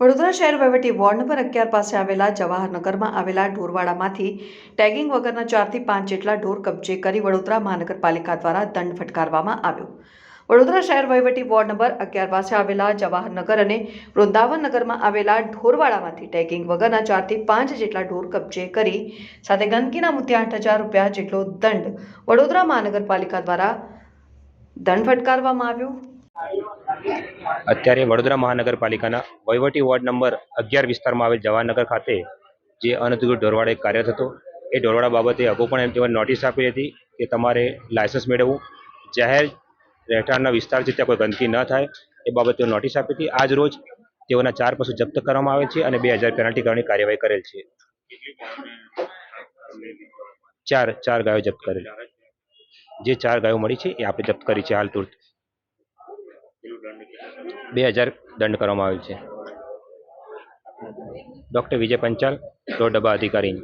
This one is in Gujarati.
વડોદરા શહેર વહીવટી વોર્ડ નંબર અગિયાર પાસે આવેલા જવાહરનગરમાં આવેલા ઢોરવાડામાંથી ટેગિંગ વગરના ચારથી પાંચ જેટલા ઢોર કબજે કરી વડોદરા મહાનગરપાલિકા દ્વારા દંડ ફટકારવામાં આવ્યો. વડોદરા શહેર વહીવટી વોર્ડ નંબર અગિયાર પાસે આવેલા જવાહરનગર અને વૃંદાવન નગરમાં આવેલા ઢોરવાડામાંથી ટેગિંગ વગરના ચારથી પાંચ જેટલા ઢોર કબજે કરી સાથે ગંદકીના મુદ્દે આઠ હજાર રૂપિયા જેટલો દંડ વડોદરા મહાનગરપાલિકા દ્વારા દંડ ફટકારવામાં આવ્યો. અત્યારે વડોદરા મહાનગરપાલિકાના વહીવટી વોર્ડ નંબર અગિયાર વિસ્તારમાં આવેલ જવાહરનગર ખાતે જે અનધિકૃત ઢોરવાડા એક કાર્યરત હતો એ ઢોરવાડા બાબતે અગાઉ પણ એમ તેમને નોટિસ આપી હતી કે તમારે લાયસન્સ મેળવવું. જાહેર રહેઠાણના વિસ્તાર છે, ત્યાં કોઈ ગંદકી ન થાય, એ બાબતે નોટિસ આપી હતી. આજ રોજ તેઓના ચાર પશુ જપ્ત કરવામાં આવે છે અને બે હજાર પેનલ્ટી કરવાની કાર્યવાહી કરેલ છે. ચાર ચાર ગાયો જપ્ત કરેલ. જે ચાર ગાયો મળી છે, એ આપણે જપ્ત કરી છે હાલ તુરત. બે હજાર દંડ કરવામાં આવેલ છે. ડૉક્ટર વિજય પંચાલ રોડ ડબ્બા અધિકારી